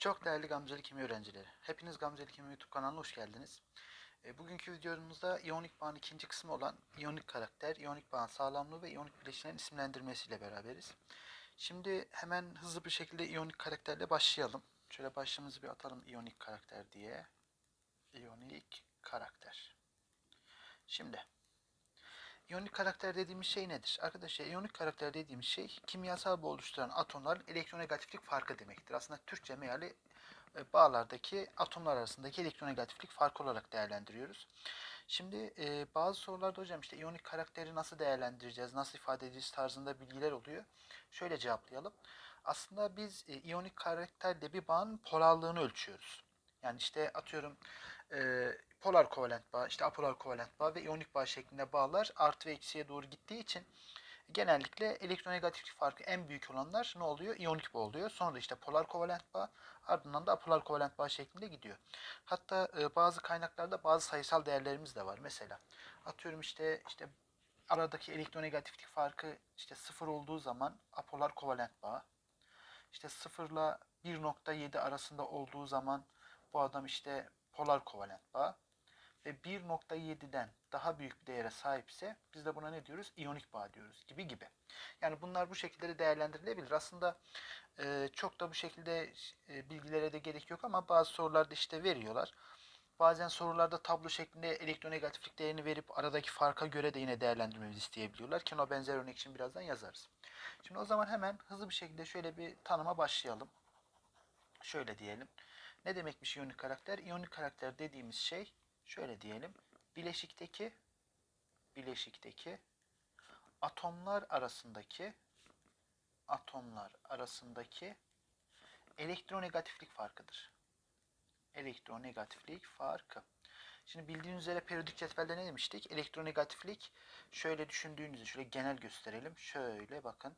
Çok değerli Gamzeli Kimya öğrencileri. Hepiniz Gamzeli Kimya YouTube kanalına hoş geldiniz. E, bugünkü videomuzda iyonik bağın ikinci kısmı olan iyonik karakter, iyonik bağın sağlamlığı ve iyonik bileşenlerin isimlendirmesiyle beraberiz. Şimdi hemen hızlı bir şekilde iyonik karakterle başlayalım. Şöyle başlığımızı bir atalım iyonik karakter diye. İyonik karakter. Şimdi İyonik karakter dediğimiz şey nedir? Arkadaşlar iyonik karakter dediğimiz şey kimyasal bağ oluşturan atomların elektronegatiflik farkı demektir. Aslında Türkçe meali e, bağlardaki atomlar arasındaki elektronegatiflik farkı olarak değerlendiriyoruz. Şimdi e, bazı sorularda hocam işte iyonik karakteri nasıl değerlendireceğiz, nasıl ifade edeceğiz tarzında bilgiler oluyor. Şöyle cevaplayalım. Aslında biz e, iyonik karakterle bir bağın polarlığını ölçüyoruz. Yani işte atıyorum e, polar kovalent bağ, işte apolar kovalent bağ ve iyonik bağ şeklinde bağlar artı ve eksiye doğru gittiği için genellikle elektronegatiflik farkı en büyük olanlar ne oluyor? İyonik bağ oluyor. Sonra da işte polar kovalent bağ ardından da apolar kovalent bağ şeklinde gidiyor. Hatta e, bazı kaynaklarda bazı sayısal değerlerimiz de var. Mesela atıyorum işte işte aradaki elektronegatiflik farkı işte sıfır olduğu zaman apolar kovalent bağ. İşte sıfırla 1.7 arasında olduğu zaman bu adam işte polar kovalent bağ ve 1.7'den daha büyük bir değere sahipse biz de buna ne diyoruz? İyonik bağ diyoruz gibi gibi. Yani bunlar bu şekilde de değerlendirilebilir. Aslında e, çok da bu şekilde e, bilgilere de gerek yok ama bazı sorularda işte veriyorlar. Bazen sorularda tablo şeklinde elektronegatiflik değerini verip aradaki farka göre de yine değerlendirmemizi isteyebiliyorlar. Ki o benzer örnek için birazdan yazarız. Şimdi o zaman hemen hızlı bir şekilde şöyle bir tanıma başlayalım. Şöyle diyelim. Ne demekmiş iyonik karakter? İyonik karakter dediğimiz şey şöyle diyelim. Bileşikteki bileşikteki atomlar arasındaki atomlar arasındaki elektronegatiflik farkıdır. Elektronegatiflik farkı. Şimdi bildiğiniz üzere periyodik cetvelde ne demiştik? Elektronegatiflik şöyle düşündüğünüzü şöyle genel gösterelim. Şöyle bakın.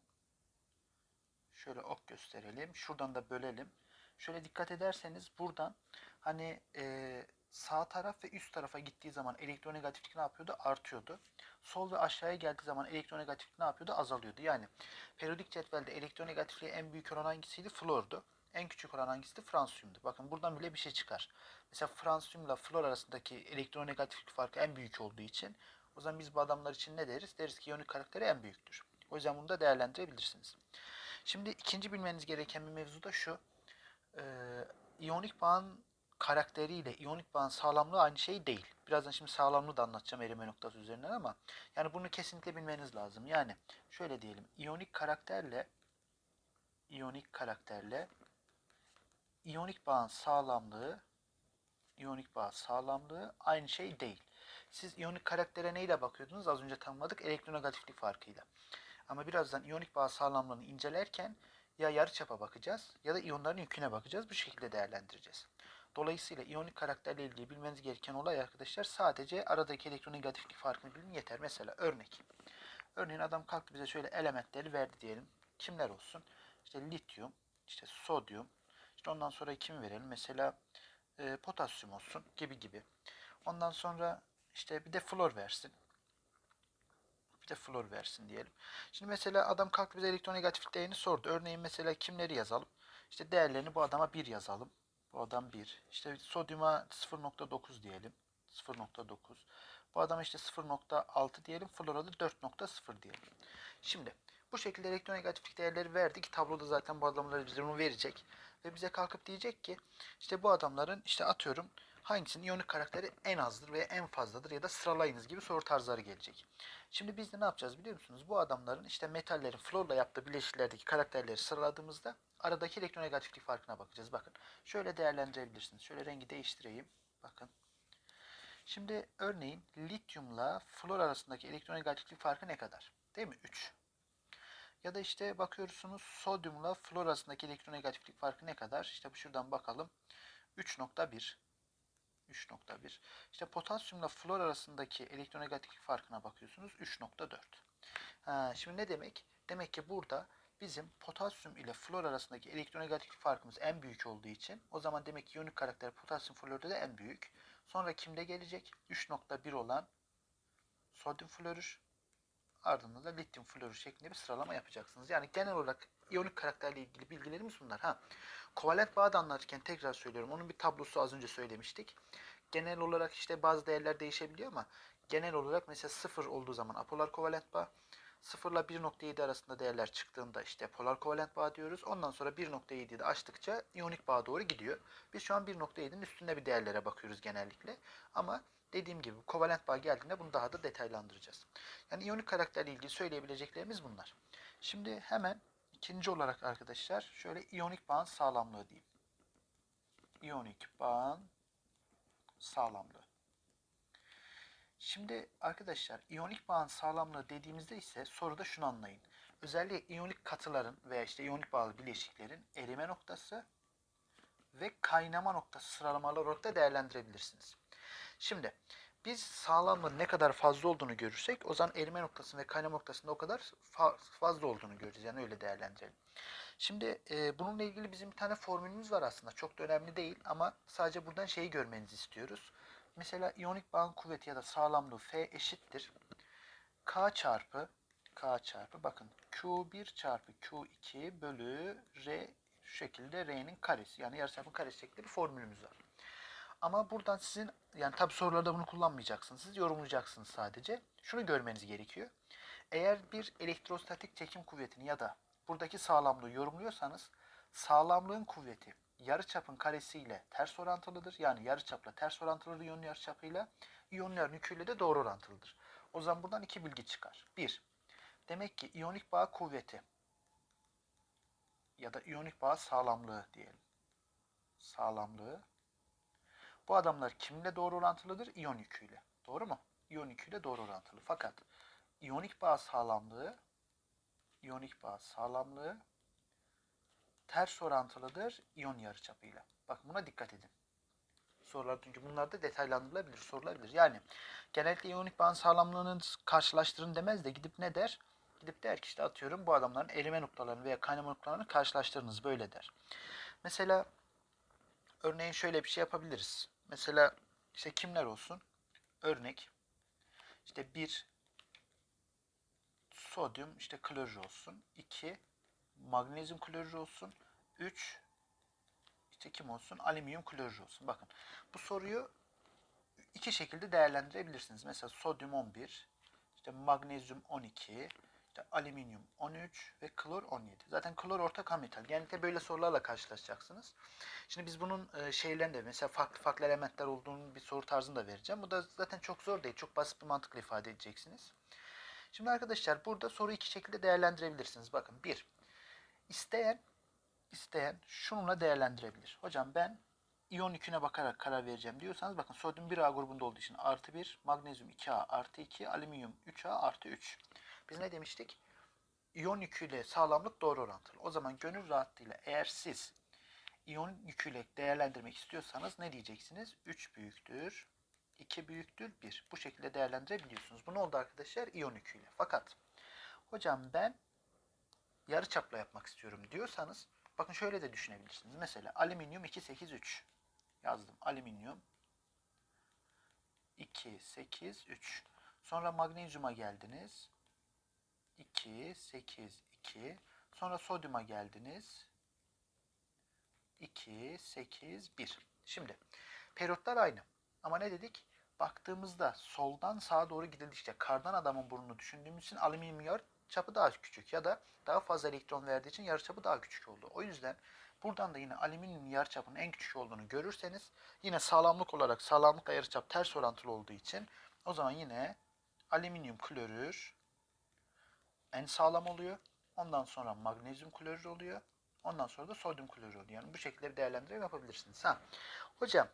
Şöyle ok gösterelim. Şuradan da bölelim. Şöyle dikkat ederseniz buradan hani e, sağ taraf ve üst tarafa gittiği zaman elektronegatiflik ne yapıyordu? Artıyordu. Sol ve aşağıya geldiği zaman elektronegatiflik ne yapıyordu? Azalıyordu. Yani periyodik cetvelde elektronegatifliği en büyük olan hangisiydi? Flordu. En küçük olan hangisiydi? Fransiyumdu. Bakın buradan bile bir şey çıkar. Mesela fransiyumla flor arasındaki elektronegatiflik farkı en büyük olduğu için o zaman biz bu adamlar için ne deriz? Deriz ki iyonik karakteri en büyüktür. O yüzden bunu da değerlendirebilirsiniz. Şimdi ikinci bilmeniz gereken bir mevzu da şu. Ee, iyonik bağın karakteriyle iyonik bağın sağlamlığı aynı şey değil. Birazdan şimdi sağlamlığı da anlatacağım erime noktası üzerinden ama yani bunu kesinlikle bilmeniz lazım. Yani şöyle diyelim. iyonik karakterle iyonik karakterle iyonik bağın sağlamlığı iyonik bağ sağlamlığı aynı şey değil. Siz iyonik karaktere neyle bakıyordunuz? Az önce tanımladık elektronegatiflik farkıyla. Ama birazdan iyonik bağ sağlamlığını incelerken ya yarıçapa bakacağız ya da iyonların yüküne bakacağız. Bu şekilde değerlendireceğiz. Dolayısıyla iyonik karakterle ilgili bilmeniz gereken olay arkadaşlar sadece aradaki elektronegatiflik farkını bilin yeter. Mesela örnek. Örneğin adam kalktı bize şöyle elementleri verdi diyelim. Kimler olsun? İşte lityum, işte sodyum, işte ondan sonra kim verelim? Mesela e, potasyum olsun gibi gibi. Ondan sonra işte bir de flor versin. Bir de flor versin diyelim. Şimdi mesela adam kalktı bize elektronegatiflik değerini sordu. Örneğin mesela kimleri yazalım? İşte değerlerini bu adama 1 yazalım. Bu adam 1. İşte sodyuma 0.9 diyelim. 0.9. Bu adama işte 0.6 diyelim. Flora da 4.0 diyelim. Şimdi bu şekilde elektronegatiflik değerleri verdik. Tabloda zaten bu adamları bize bunu verecek. Ve bize kalkıp diyecek ki işte bu adamların işte atıyorum hangisinin iyonik karakteri en azdır veya en fazladır ya da sıralayınız gibi soru tarzları gelecek. Şimdi biz de ne yapacağız biliyor musunuz? Bu adamların işte metallerin florla yaptığı bileşiklerdeki karakterleri sıraladığımızda aradaki elektronegatiflik farkına bakacağız. Bakın şöyle değerlendirebilirsiniz. Şöyle rengi değiştireyim. Bakın. Şimdi örneğin lityumla flor arasındaki elektronegatiflik farkı ne kadar? Değil mi? 3. Ya da işte bakıyorsunuz sodyumla flor arasındaki elektronegatiflik farkı ne kadar? İşte bu şuradan bakalım. 3.1 3.1. İşte potasyumla flor arasındaki elektronegatiflik farkına bakıyorsunuz 3.4. Ha, şimdi ne demek? Demek ki burada bizim potasyum ile flor arasındaki elektronegatiflik farkımız en büyük olduğu için o zaman demek ki iyonik karakter potasyum florda da en büyük. Sonra kimde gelecek? 3.1 olan sodyum florür ardından da lityum florür şeklinde bir sıralama yapacaksınız. Yani genel olarak iyonik karakterle ilgili bilgilerimiz bunlar. Ha. Kovalent bağı da anlatırken tekrar söylüyorum. Onun bir tablosu az önce söylemiştik. Genel olarak işte bazı değerler değişebiliyor ama genel olarak mesela 0 olduğu zaman apolar kovalent bağ, 0 ile 1.7 arasında değerler çıktığında işte polar kovalent bağ diyoruz. Ondan sonra 1.7'yi de açtıkça iyonik bağa doğru gidiyor. Biz şu an 1.7'nin üstünde bir değerlere bakıyoruz genellikle. Ama dediğim gibi kovalent bağ geldiğinde bunu daha da detaylandıracağız. Yani iyonik karakterle ilgili söyleyebileceklerimiz bunlar. Şimdi hemen ikinci olarak arkadaşlar şöyle iyonik bağın sağlamlığı diyeyim. İyonik bağın sağlamlığı. Şimdi arkadaşlar iyonik bağın sağlamlığı dediğimizde ise soruda şunu anlayın. Özellikle iyonik katıların veya işte iyonik bağlı bileşiklerin erime noktası ve kaynama noktası sıralamalı olarak da değerlendirebilirsiniz. Şimdi biz sağlamlığın ne kadar fazla olduğunu görürsek o zaman erime noktasında ve kaynama noktasında o kadar fa- fazla olduğunu göreceğiz. Yani öyle değerlendirelim. Şimdi e, bununla ilgili bizim bir tane formülümüz var aslında. Çok da önemli değil ama sadece buradan şeyi görmenizi istiyoruz. Mesela iyonik bağın kuvveti ya da sağlamlığı F eşittir. K çarpı K çarpı bakın Q1 çarpı Q2 bölü R şu şekilde R'nin karesi yani yarıçapın karesi şeklinde bir formülümüz var. Ama buradan sizin yani tabi sorularda bunu kullanmayacaksınız. Siz yorumlayacaksınız sadece. Şunu görmeniz gerekiyor. Eğer bir elektrostatik çekim kuvvetini ya da buradaki sağlamlığı yorumluyorsanız sağlamlığın kuvveti yarıçapın karesiyle ters orantılıdır. Yani yarıçapla ters orantılıdır iyonun yarıçapıyla. İyonların yüküyle de doğru orantılıdır. O zaman buradan iki bilgi çıkar. Bir, demek ki iyonik bağ kuvveti ya da iyonik bağ sağlamlığı diyelim. Sağlamlığı. Bu adamlar kimle doğru orantılıdır? İyon yüküyle. Doğru mu? İyon yüküyle doğru orantılı. Fakat iyonik bağ sağlamlığı iyonik bağ sağlamlığı ters orantılıdır iyon yarıçapıyla. Bakın buna dikkat edin. Sorular çünkü bunlar da detaylandırılabilir, sorulabilir. Yani genellikle iyonik bağın sağlamlığını karşılaştırın demez de gidip ne der? Gidip der ki işte atıyorum bu adamların erime noktalarını veya kaynama noktalarını karşılaştırınız böyle der. Mesela örneğin şöyle bir şey yapabiliriz. Mesela işte kimler olsun? Örnek işte bir sodyum işte klorür olsun. 2 magnezyum klorür olsun. 3 işte kim olsun? Alüminyum klorür olsun. Bakın bu soruyu iki şekilde değerlendirebilirsiniz. Mesela sodyum 11, işte magnezyum 12, işte alüminyum 13 ve klor 17. Zaten klor ortak ham metal. Genellikle böyle sorularla karşılaşacaksınız. Şimdi biz bunun e, şeylerini de mesela farklı farklı elementler olduğunu bir soru tarzını da vereceğim. Bu da zaten çok zor değil. Çok basit bir mantıkla ifade edeceksiniz. Şimdi arkadaşlar burada soruyu iki şekilde değerlendirebilirsiniz. Bakın bir, isteyen isteyen şununla değerlendirebilir. Hocam ben iyon yüküne bakarak karar vereceğim diyorsanız bakın sodyum 1A grubunda olduğu için artı 1, magnezyum 2A artı 2, alüminyum 3A artı 3. Biz ne demiştik? İyon yüküyle sağlamlık doğru orantılı. O zaman gönül rahatlığıyla eğer siz iyon yüküyle değerlendirmek istiyorsanız ne diyeceksiniz? 3 büyüktür, 2 büyüktür 1. Bu şekilde değerlendirebiliyorsunuz. Bu ne oldu arkadaşlar? İyon yüküyle. Fakat hocam ben yarı çapla yapmak istiyorum diyorsanız bakın şöyle de düşünebilirsiniz. Mesela alüminyum 283 yazdım. Alüminyum 283. Sonra magnezyuma geldiniz. 2 8 2. Sonra sodyuma geldiniz. 2 8 1. Şimdi periyotlar aynı. Ama ne dedik? Baktığımızda soldan sağa doğru gidildikçe kardan adamın burnunu düşündüğümüz için alüminyum yarı çapı daha küçük ya da daha fazla elektron verdiği için yarıçapı daha küçük oldu. O yüzden buradan da yine alüminyum yarıçapının en küçük olduğunu görürseniz yine sağlamlık olarak sağlamlıkla yarıçap ters orantılı olduğu için o zaman yine alüminyum klorür en sağlam oluyor. Ondan sonra magnezyum klorür oluyor. Ondan sonra da sodyum klorür oluyor. Yani bu şekilde bir değerlendirme yapabilirsiniz. Ha. Hocam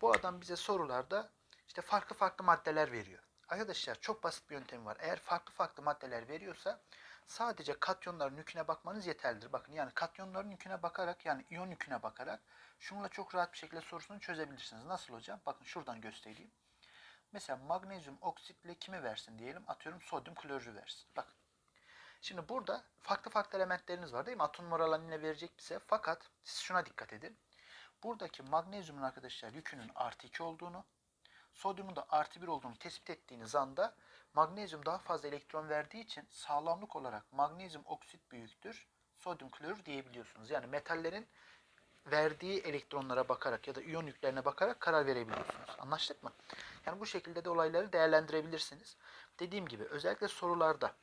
bu adam bize sorularda işte farklı farklı maddeler veriyor. Arkadaşlar çok basit bir yöntemi var. Eğer farklı farklı maddeler veriyorsa sadece katyonların yüküne bakmanız yeterlidir. Bakın yani katyonların yüküne bakarak yani iyon yüküne bakarak şununla çok rahat bir şekilde sorusunu çözebilirsiniz. Nasıl hocam? Bakın şuradan göstereyim. Mesela magnezyum oksitle kimi versin diyelim. Atıyorum sodyum klorürü versin. Bakın. Şimdi burada farklı farklı elementleriniz var değil mi? Atom moralanine verecek bize. Fakat siz şuna dikkat edin. Buradaki magnezyumun arkadaşlar yükünün artı 2 olduğunu, sodyumun da artı 1 olduğunu tespit ettiğiniz anda magnezyum daha fazla elektron verdiği için sağlamlık olarak magnezyum oksit büyüktür, sodyum klorür diyebiliyorsunuz. Yani metallerin verdiği elektronlara bakarak ya da iyon yüklerine bakarak karar verebiliyorsunuz. Anlaştık mı? Yani bu şekilde de olayları değerlendirebilirsiniz. Dediğim gibi özellikle sorularda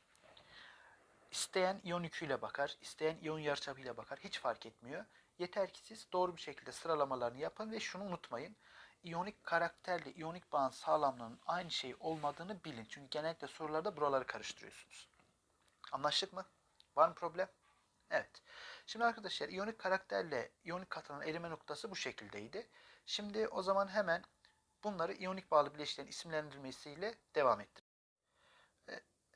isteyen iyon yüküyle bakar, isteyen iyon yarıçapıyla bakar. Hiç fark etmiyor. Yeter ki siz doğru bir şekilde sıralamalarını yapın ve şunu unutmayın. İyonik karakterle iyonik bağın sağlamlığının aynı şey olmadığını bilin. Çünkü genellikle sorularda buraları karıştırıyorsunuz. Anlaştık mı? Var mı problem? Evet. Şimdi arkadaşlar iyonik karakterle iyonik katının erime noktası bu şekildeydi. Şimdi o zaman hemen bunları iyonik bağlı bileşiklerin isimlendirilmesiyle devam ettirelim.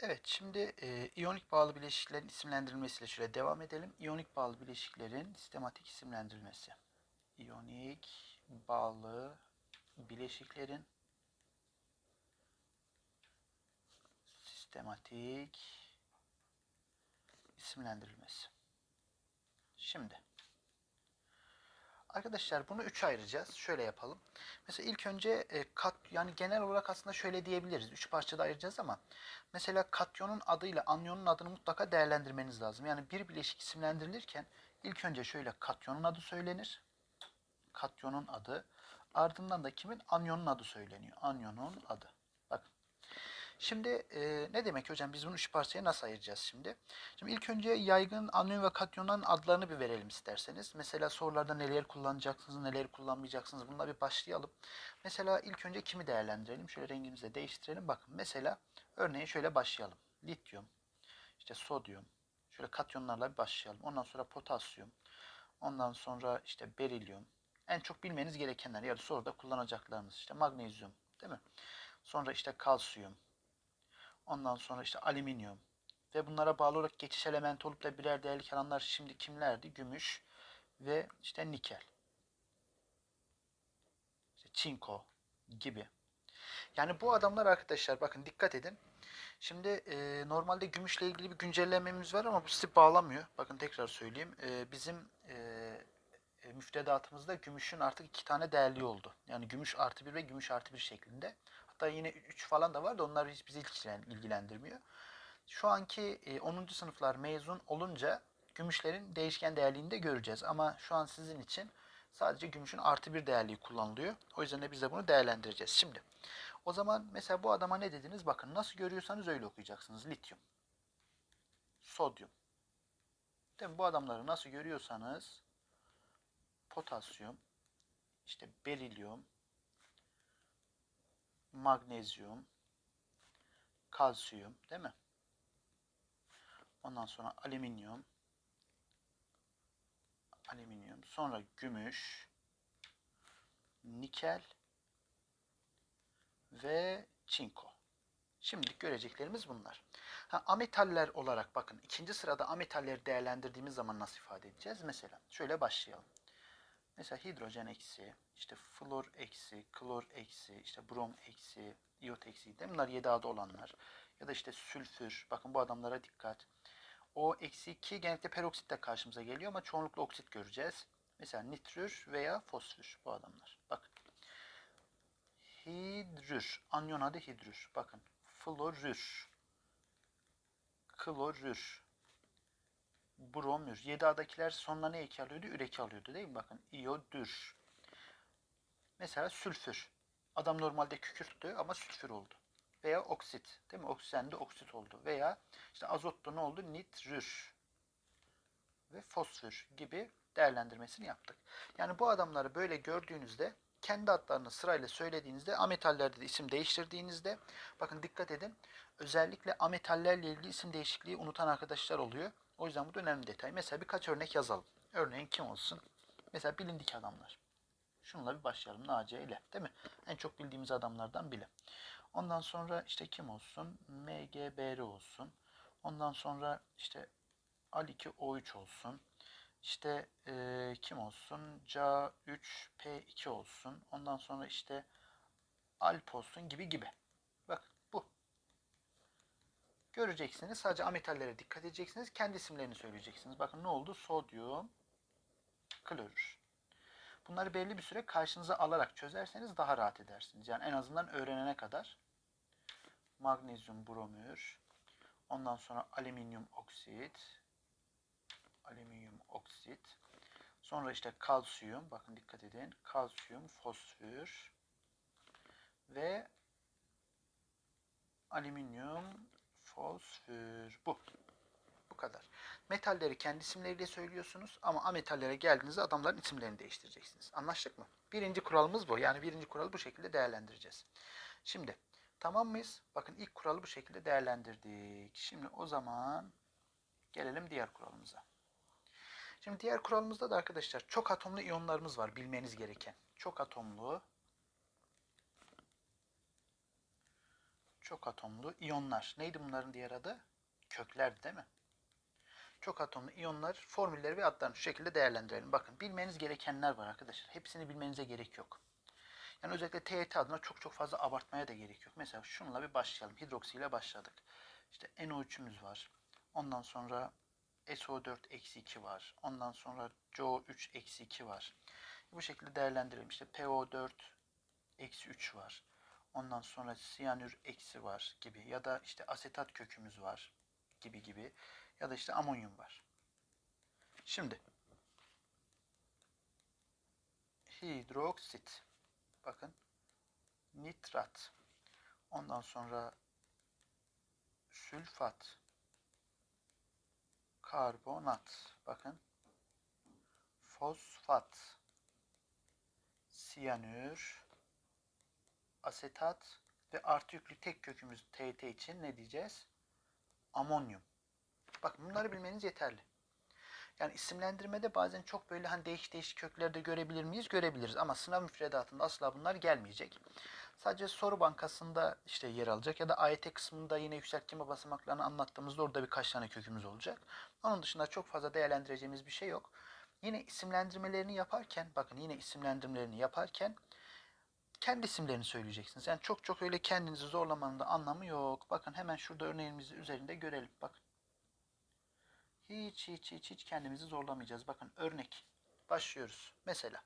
Evet, şimdi e, iyonik bağlı bileşiklerin isimlendirilmesiyle şöyle devam edelim. İyonik bağlı bileşiklerin sistematik isimlendirilmesi. İyonik bağlı bileşiklerin sistematik isimlendirilmesi. Şimdi arkadaşlar bunu üçe ayıracağız. Şöyle yapalım. Mesela ilk önce e, kat yani genel olarak aslında şöyle diyebiliriz. Üç parçada ayıracağız ama mesela katyonun adıyla anyonun adını mutlaka değerlendirmeniz lazım. Yani bir bileşik isimlendirilirken ilk önce şöyle katyonun adı söylenir. Katyonun adı. Ardından da kimin? Anyonun adı söyleniyor. Anyonun adı. Şimdi e, ne demek hocam? Biz bunu üç parçaya nasıl ayıracağız şimdi? Şimdi ilk önce yaygın anyon ve katyonların adlarını bir verelim isterseniz. Mesela sorularda neler kullanacaksınız, neler kullanmayacaksınız bununla bir başlayalım. Mesela ilk önce kimi değerlendirelim? Şöyle rengimizi de değiştirelim. Bakın mesela örneğin şöyle başlayalım. Lityum, işte sodyum, şöyle katyonlarla bir başlayalım. Ondan sonra potasyum, ondan sonra işte berilyum. En çok bilmeniz gerekenler ya da soruda kullanacaklarınız işte magnezyum değil mi? Sonra işte kalsiyum, Ondan sonra işte alüminyum ve bunlara bağlı olarak geçiş elementi olup da birer değerli alanlar şimdi kimlerdi? Gümüş ve işte nikel. İşte çinko gibi. Yani bu adamlar arkadaşlar bakın dikkat edin. Şimdi e, normalde gümüşle ilgili bir güncellememiz var ama bu sizi bağlamıyor. Bakın tekrar söyleyeyim. E, bizim e, e, müfredatımızda gümüşün artık iki tane değerli oldu. Yani gümüş artı bir ve gümüş artı bir şeklinde. Hatta yine 3 falan da var da onlar hiç bizi ilgilendirmiyor. Şu anki 10. E, sınıflar mezun olunca gümüşlerin değişken değerliğini de göreceğiz. Ama şu an sizin için sadece gümüşün artı bir değerliği kullanılıyor. O yüzden de biz de bunu değerlendireceğiz. Şimdi o zaman mesela bu adama ne dediniz? Bakın nasıl görüyorsanız öyle okuyacaksınız. Lityum, sodyum. Değil mi? Bu adamları nasıl görüyorsanız potasyum, işte berilyum, magnezyum, kalsiyum değil mi? Ondan sonra alüminyum, alüminyum, sonra gümüş, nikel ve çinko. Şimdilik göreceklerimiz bunlar. Ha, ametaller olarak bakın ikinci sırada ametalleri değerlendirdiğimiz zaman nasıl ifade edeceğiz? Mesela şöyle başlayalım. Mesela hidrojen eksi, işte flor eksi, klor eksi, işte brom eksi, iot eksi. Mi? Bunlar 7A'da olanlar. Ya da işte sülfür. Bakın bu adamlara dikkat. O eksi 2 genellikle peroksitle karşımıza geliyor ama çoğunlukla oksit göreceğiz. Mesela nitrür veya fosfür bu adamlar. Bakın. Hidrür. Anyon adı hidrür. Bakın. Florür. Klorür bromür. 7A'dakiler sonuna ne eki alıyordu? Üreki alıyordu değil mi? Bakın iyodür. Mesela sülfür. Adam normalde kükürttü ama sülfür oldu. Veya oksit. Değil mi? Oksijen de oksit oldu. Veya işte azotta ne oldu? Nitrür. Ve fosfür gibi değerlendirmesini yaptık. Yani bu adamları böyle gördüğünüzde kendi adlarını sırayla söylediğinizde ametallerde de isim değiştirdiğinizde bakın dikkat edin özellikle ametallerle ilgili isim değişikliği unutan arkadaşlar oluyor. O yüzden bu da önemli detay. Mesela birkaç örnek yazalım. Örneğin kim olsun? Mesela bilindik adamlar. Şununla bir başlayalım. Naci ile. Değil mi? En çok bildiğimiz adamlardan biri. Ondan sonra işte kim olsun? MGBR olsun. Ondan sonra işte Al2O3 olsun. İşte e, kim olsun? Ca3P2 olsun. Ondan sonra işte Alp olsun gibi gibi. Göreceksiniz. Sadece ametallere dikkat edeceksiniz. Kendi isimlerini söyleyeceksiniz. Bakın ne oldu? Sodyum, klorür. Bunları belli bir süre karşınıza alarak çözerseniz daha rahat edersiniz. Yani en azından öğrenene kadar. Magnezyum bromür. Ondan sonra alüminyum oksit. alüminyum oksit. Sonra işte kalsiyum. Bakın dikkat edin. Kalsiyum, fosfor ve alüminyum, fosfor. Bu. Bu kadar. Metalleri kendi isimleriyle söylüyorsunuz ama ametallere geldiğinizde adamların isimlerini değiştireceksiniz. Anlaştık mı? Birinci kuralımız bu. Yani birinci kuralı bu şekilde değerlendireceğiz. Şimdi tamam mıyız? Bakın ilk kuralı bu şekilde değerlendirdik. Şimdi o zaman gelelim diğer kuralımıza. Şimdi diğer kuralımızda da arkadaşlar çok atomlu iyonlarımız var bilmeniz gereken. Çok atomlu çok atomlu iyonlar. Neydi bunların diğer adı? Köklerdi değil mi? Çok atomlu iyonlar formülleri ve adlarını şu şekilde değerlendirelim. Bakın bilmeniz gerekenler var arkadaşlar. Hepsini bilmenize gerek yok. Yani özellikle TET adına çok çok fazla abartmaya da gerek yok. Mesela şununla bir başlayalım. Hidroksi ile başladık. İşte NO3'ümüz var. Ondan sonra SO4-2 var. Ondan sonra CO3-2 var. Bu şekilde değerlendirelim. İşte PO4-3 var. Ondan sonra siyanür eksi var gibi. Ya da işte asetat kökümüz var gibi gibi. Ya da işte amonyum var. Şimdi hidroksit. Bakın nitrat. Ondan sonra sülfat. Karbonat. Bakın. Fosfat. Siyanür. Asetat ve artı yüklü tek kökümüz TT için ne diyeceğiz? Amonyum. Bakın bunları bilmeniz yeterli. Yani isimlendirmede bazen çok böyle hani değişik değişik köklerde görebilir miyiz? Görebiliriz ama sınav müfredatında asla bunlar gelmeyecek. Sadece soru bankasında işte yer alacak ya da AYT kısmında yine yükseltme basamaklarını anlattığımızda orada birkaç tane kökümüz olacak. Onun dışında çok fazla değerlendireceğimiz bir şey yok. Yine isimlendirmelerini yaparken, bakın yine isimlendirmelerini yaparken kendi isimlerini söyleyeceksiniz. Yani çok çok öyle kendinizi zorlamanın da anlamı yok. Bakın hemen şurada örneğimizi üzerinde görelim. Bakın. Hiç hiç hiç hiç kendimizi zorlamayacağız. Bakın örnek. Başlıyoruz. Mesela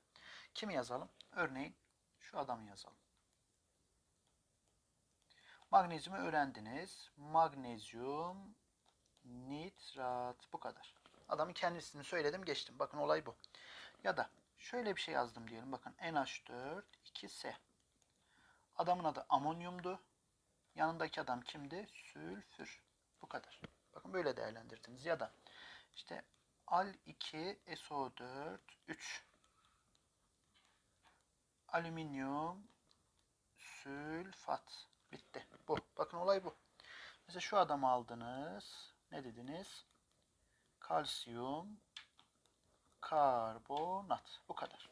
kimi yazalım? Örneğin şu adamı yazalım. Magnezyumu öğrendiniz. Magnezyum nitrat. Bu kadar. Adamın kendisini söyledim geçtim. Bakın olay bu. Ya da şöyle bir şey yazdım diyelim. Bakın NH4 2S. Adamın adı amonyumdu. Yanındaki adam kimdi? Sülfür. Bu kadar. Bakın böyle değerlendirdiniz. Ya da işte al 2 SO4 3 alüminyum sülfat bitti. Bu. Bakın olay bu. Mesela şu adamı aldınız. Ne dediniz? Kalsiyum karbonat. Bu kadar.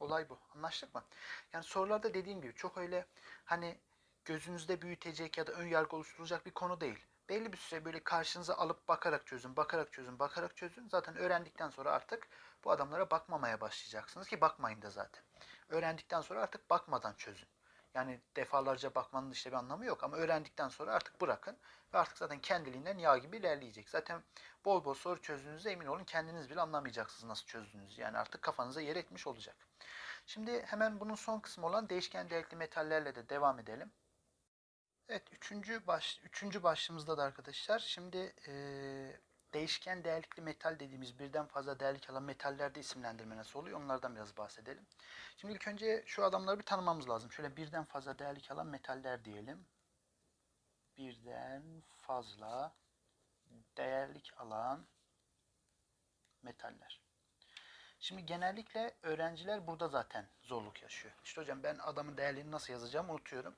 Olay bu. Anlaştık mı? Yani sorularda dediğim gibi çok öyle hani gözünüzde büyütecek ya da ön yargı oluşturacak bir konu değil. Belli bir süre böyle karşınıza alıp bakarak çözün, bakarak çözün, bakarak çözün. Zaten öğrendikten sonra artık bu adamlara bakmamaya başlayacaksınız ki bakmayın da zaten. Öğrendikten sonra artık bakmadan çözün. Yani defalarca bakmanın işte bir anlamı yok ama öğrendikten sonra artık bırakın ve artık zaten kendiliğinden yağ gibi ilerleyecek. Zaten bol bol soru çözdüğünüzde emin olun kendiniz bile anlamayacaksınız nasıl çözdüğünüzü. Yani artık kafanıza yer etmiş olacak. Şimdi hemen bunun son kısmı olan değişken değerli metallerle de devam edelim. Evet, üçüncü, baş, üçüncü başlığımızda da arkadaşlar, şimdi e, değişken değerlikli metal dediğimiz birden fazla değerlik alan metallerde isimlendirme nasıl oluyor, onlardan biraz bahsedelim. Şimdi ilk önce şu adamları bir tanımamız lazım. Şöyle birden fazla değerlik alan metaller diyelim. Birden fazla değerlik alan metaller. Şimdi genellikle öğrenciler burada zaten zorluk yaşıyor. İşte hocam ben adamın değerlerini nasıl yazacağım unutuyorum.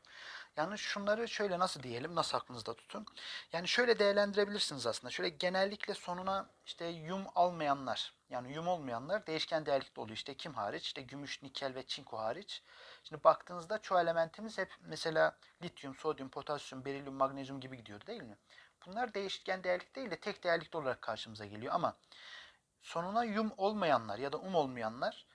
Yani şunları şöyle nasıl diyelim, nasıl aklınızda tutun. Yani şöyle değerlendirebilirsiniz aslında. Şöyle genellikle sonuna işte yum almayanlar, yani yum olmayanlar değişken değerlikli oluyor. İşte kim hariç? İşte gümüş, nikel ve çinko hariç. Şimdi baktığınızda çoğu elementimiz hep mesela lityum, sodyum, potasyum, berilyum, magnezyum gibi gidiyor değil mi? Bunlar değişken değerlik değil de tek değerlikli olarak karşımıza geliyor ama sonuna yum olmayanlar ya da um olmayanlar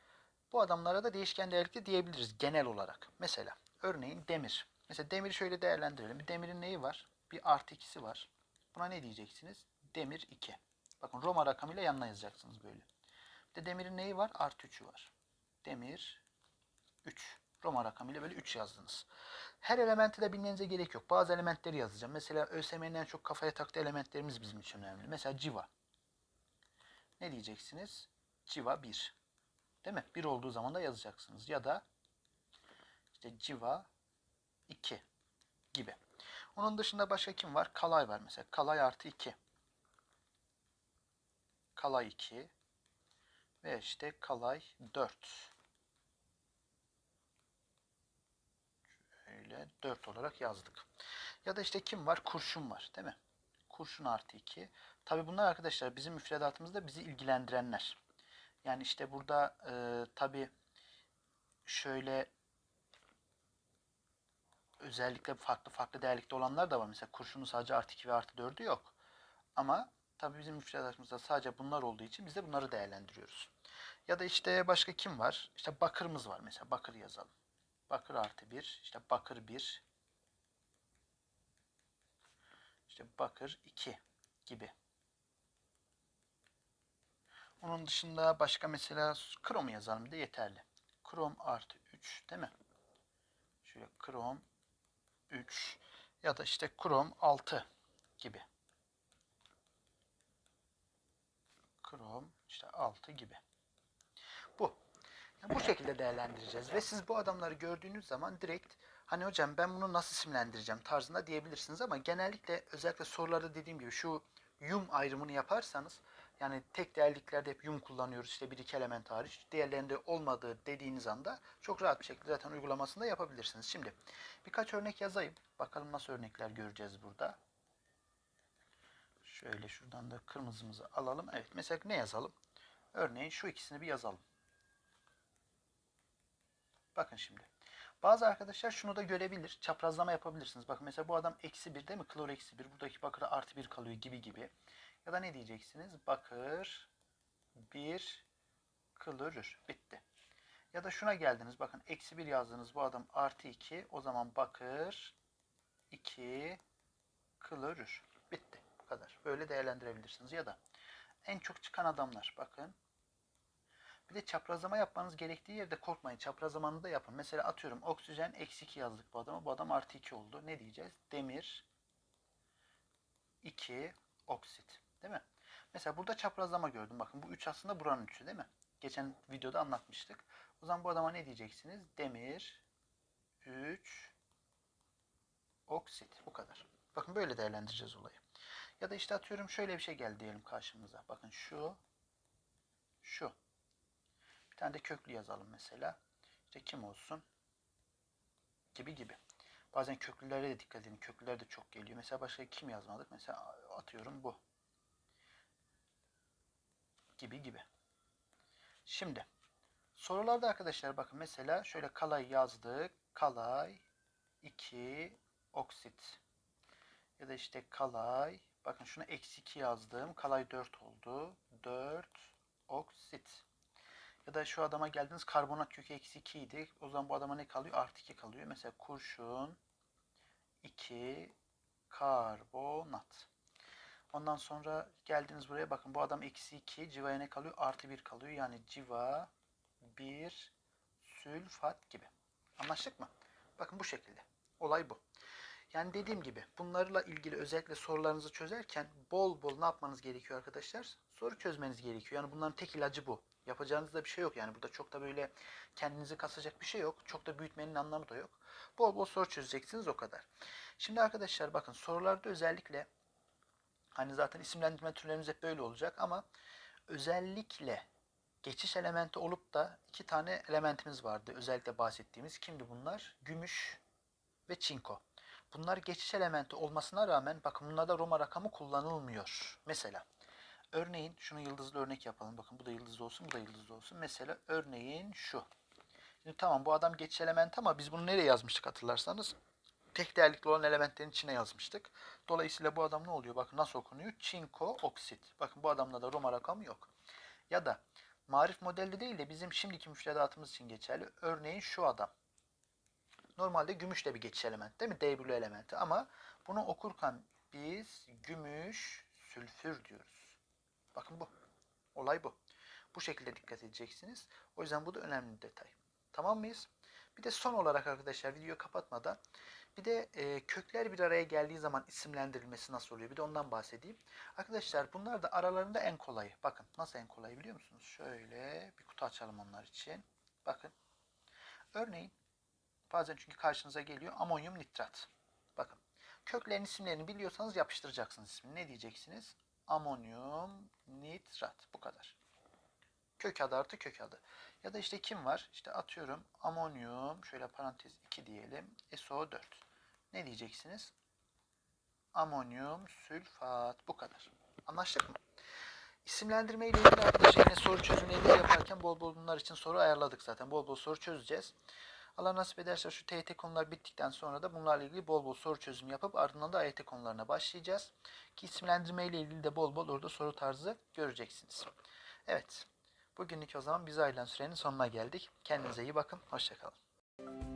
bu adamlara da değişken değerlikli diyebiliriz genel olarak. Mesela örneğin demir. Mesela demiri şöyle değerlendirelim. Demirin neyi var? Bir artı ikisi var. Buna ne diyeceksiniz? Demir 2. Bakın Roma rakamıyla yanına yazacaksınız böyle. Bir de demirin neyi var? Artı 3'ü var. Demir 3. Roma rakamıyla böyle 3 yazdınız. Her elementi de bilmenize gerek yok. Bazı elementleri yazacağım. Mesela ÖSYM'nin en çok kafaya taktığı elementlerimiz bizim için önemli. Mesela civa. Ne diyeceksiniz? Civa 1. Değil mi? 1 olduğu zaman da yazacaksınız. Ya da işte civa 2 gibi. Onun dışında başka kim var? Kalay var mesela. Kalay artı 2. Kalay 2 ve işte kalay 4. Şöyle 4 olarak yazdık. Ya da işte kim var? Kurşun var değil mi? Kurşun artı 2. Tabi bunlar arkadaşlar bizim müfredatımızda bizi ilgilendirenler. Yani işte burada e, tabi şöyle özellikle farklı farklı değerlikte olanlar da var. Mesela kurşunun sadece artı 2 ve artı 4'ü yok. Ama tabi bizim müfredatımızda sadece bunlar olduğu için biz de bunları değerlendiriyoruz. Ya da işte başka kim var? İşte bakırımız var mesela. Bakır yazalım. Bakır artı 1. İşte bakır 1. İşte bakır 2 gibi. Onun dışında başka mesela krom yazalım bir de yeterli. Krom artı 3 değil mi? Şöyle krom 3 ya da işte krom 6 gibi. Krom işte 6 gibi. Bu. Yani bu şekilde değerlendireceğiz ve siz bu adamları gördüğünüz zaman direkt hani hocam ben bunu nasıl isimlendireceğim tarzında diyebilirsiniz ama genellikle özellikle sorularda dediğim gibi şu yum ayrımını yaparsanız yani tek değerliklerde hep yum kullanıyoruz işte bir iki element hariç. Diğerlerinde olmadığı dediğiniz anda çok rahat bir şekilde zaten uygulamasında yapabilirsiniz. Şimdi birkaç örnek yazayım. Bakalım nasıl örnekler göreceğiz burada. Şöyle şuradan da kırmızımızı alalım. Evet mesela ne yazalım? Örneğin şu ikisini bir yazalım. Bakın şimdi. Bazı arkadaşlar şunu da görebilir. Çaprazlama yapabilirsiniz. Bakın mesela bu adam eksi bir değil mi? Klor eksi bir. Buradaki bakıra artı bir kalıyor gibi gibi. Ya da ne diyeceksiniz? Bakır bir klorür. Bitti. Ya da şuna geldiniz. Bakın eksi bir yazdınız. Bu adam artı iki. O zaman bakır iki klorür. Bitti. Bu kadar. Böyle değerlendirebilirsiniz. Ya da en çok çıkan adamlar. Bakın bir de çaprazlama yapmanız gerektiği yerde korkmayın. Çaprazlamanı da yapın. Mesela atıyorum oksijen eksi 2 yazdık bu adama. Bu adam artı 2 oldu. Ne diyeceğiz? Demir 2 oksit. Değil mi? Mesela burada çaprazlama gördüm. Bakın bu 3 aslında buranın 3'ü değil mi? Geçen videoda anlatmıştık. O zaman bu adama ne diyeceksiniz? Demir 3 oksit. Bu kadar. Bakın böyle değerlendireceğiz olayı. Ya da işte atıyorum şöyle bir şey geldi diyelim karşımıza. Bakın şu şu tane de köklü yazalım mesela. İşte kim olsun? Gibi gibi. Bazen köklülere de dikkat edin. Köklüler de çok geliyor. Mesela başka kim yazmadık? Mesela atıyorum bu. Gibi gibi. Şimdi sorularda arkadaşlar bakın mesela şöyle kalay yazdık. Kalay 2 oksit. Ya da işte kalay bakın şunu eksi 2 yazdım. Kalay 4 oldu. 4 oksit. Ya da şu adama geldiniz karbonat kökü eksi 2 idi. O zaman bu adama ne kalıyor? Artı 2 kalıyor. Mesela kurşun 2 karbonat. Ondan sonra geldiniz buraya bakın bu adam eksi 2 civaya ne kalıyor? Artı 1 kalıyor. Yani civa 1 sülfat gibi. Anlaştık mı? Bakın bu şekilde. Olay bu. Yani dediğim gibi bunlarla ilgili özellikle sorularınızı çözerken bol bol ne yapmanız gerekiyor arkadaşlar? Soru çözmeniz gerekiyor. Yani bunların tek ilacı bu. Yapacağınız da bir şey yok. Yani burada çok da böyle kendinizi kasacak bir şey yok. Çok da büyütmenin anlamı da yok. Bol bol soru çözeceksiniz o kadar. Şimdi arkadaşlar bakın sorularda özellikle hani zaten isimlendirme türlerimiz hep böyle olacak ama özellikle geçiş elementi olup da iki tane elementimiz vardı. Özellikle bahsettiğimiz kimdi bunlar? Gümüş ve çinko. Bunlar geçiş elementi olmasına rağmen bakın bunlarda Roma rakamı kullanılmıyor. Mesela örneğin şunu yıldızlı örnek yapalım. Bakın bu da yıldızlı olsun, bu da yıldızlı olsun. Mesela örneğin şu. Şimdi tamam bu adam geçiş elementi ama biz bunu nereye yazmıştık hatırlarsanız? Tek değerlikli olan elementlerin içine yazmıştık. Dolayısıyla bu adam ne oluyor? Bakın nasıl okunuyor? Çinko oksit. Bakın bu adamda da Roma rakamı yok. Ya da marif modelde değil de bizim şimdiki müfredatımız için geçerli. Örneğin şu adam. Normalde gümüş de bir geçiş element değil mi? D bölü elementi ama bunu okurken biz gümüş sülfür diyoruz. Bakın bu. Olay bu. Bu şekilde dikkat edeceksiniz. O yüzden bu da önemli bir detay. Tamam mıyız? Bir de son olarak arkadaşlar videoyu kapatmadan bir de e, kökler bir araya geldiği zaman isimlendirilmesi nasıl oluyor? Bir de ondan bahsedeyim. Arkadaşlar bunlar da aralarında en kolayı. Bakın nasıl en kolayı biliyor musunuz? Şöyle bir kutu açalım onlar için. Bakın. Örneğin bazen çünkü karşınıza geliyor amonyum nitrat. Bakın. Köklerin isimlerini biliyorsanız yapıştıracaksınız ismini. Ne diyeceksiniz? Amonyum nitrat. Bu kadar. Kök adı artı kök adı. Ya da işte kim var? İşte atıyorum amonyum şöyle parantez 2 diyelim. SO4. Ne diyeceksiniz? Amonyum sülfat. Bu kadar. Anlaştık mı? İsimlendirme ile ilgili arkadaşlar yine soru çözümleri yaparken bol bol bunlar için soru ayarladık zaten. Bol bol soru çözeceğiz. Allah nasip ederse şu TYT konular bittikten sonra da bunlarla ilgili bol bol soru çözümü yapıp ardından da AYT konularına başlayacağız. Ki isimlendirme ile ilgili de bol bol orada soru tarzı göreceksiniz. Evet. Bugünlük o zaman bize ayrılan sürenin sonuna geldik. Kendinize iyi bakın. Hoşçakalın.